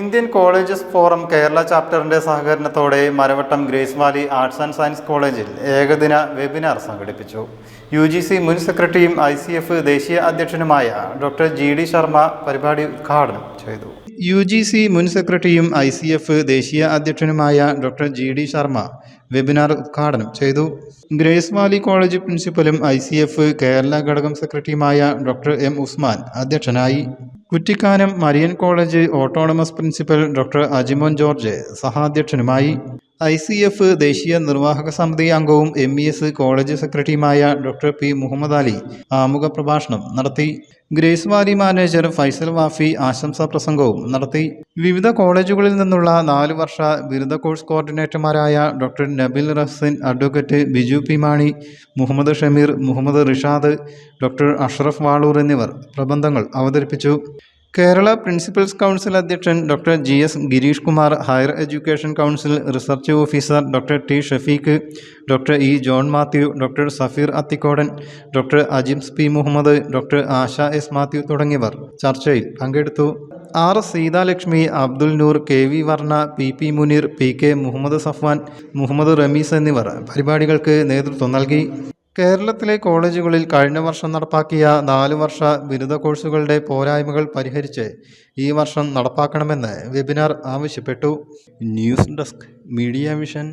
Indian colleges forum Kerala ചാപ്റ്ററിന്റെ സഹകരണത്തോടെ Maravattam grace valley arts and science കോളേജിൽ ഏകദിന വെബിനാർ സംഘടിപ്പിച്ചു. യു ജി സി മുൻ സെക്രട്ടറിയും ഐ സി എഫ് ദേശീയ അധ്യക്ഷനുമായ ഡോക്ടർ ജി ഡി ശർമ്മ പരിപാടി ഉദ്ഘാടനം ചെയ്തു. യു ജി സി മുൻ സെക്രട്ടറിയും ഐ സി എഫ് ദേശീയ അധ്യക്ഷനുമായ doctor G D Sharma webinar ഉദ്ഘാടനം ചെയ്തു. ഗ്രേസ് വാലി കോളേജ് പ്രിൻസിപ്പലും ഐ സി എഫ് കേരള ഘടകം സെക്രട്ടറിയുമായ ഡോക്ടർ എം ഉസ്മാൻ അധ്യക്ഷനായി. Kuttikkanam Marian college autonomous principal doctor Ajimon George സഹാധ്യക്ഷനുമായി I C F ദേശീയ നിർവാഹക സമിതി അംഗവും എം ഇ എസ് കോളേജ് സെക്രട്ടറിയുമായ ഡോക്ടർ പി മുഹമ്മദ് അലി ആമുഖ പ്രഭാഷണം നടത്തി. Grace Valley manager Faisal Wafi ആശംസാ പ്രസംഗവും നടത്തി. വിവിധ കോളേജുകളിൽ നിന്നുള്ള നാല് വർഷ ബിരുദ course കോർഡിനേറ്റർമാരായ doctor Nabil Rahsin advocate Biju P Mani Muhammad Shameer Muhammad Rishad doctor Ashraf Valoor എന്നിവർ പ്രബന്ധങ്ങൾ അവതരിപ്പിച്ചു. കേരള പ്രിൻസിപ്പൽസ് കൗൺസിൽ അധ്യക്ഷൻ doctor G S Girish Kumar higher education council research officer doctor T Shafeeq doctor E John Mathew doctor Safeer Athikkodan doctor Ajims P Muhammad doctor Asha S Mathew തുടങ്ങിയവർ ചർച്ചയിൽ പങ്കെടുത്തു. R Seethalakshmi Abdul Noor K V Varna P P Muneer P K Muhammad Safwan Muhammad Ramees എന്നിവർ പരിപാടികൾക്ക് നേതൃത്വം നൽകി. കേരളത്തിലെ കോളേജുകളിൽ കഴിഞ്ഞ വർഷം നടപ്പാക്കിയ നാലു വർഷ ബിരുദ കോഴ്സുകളുടെ പോരായ്മകൾ പരിഹരിച്ച് ഈ വർഷം നടപ്പാക്കണമെന്ന് വെബിനാർ ആവശ്യപ്പെട്ടു. News desk media vision.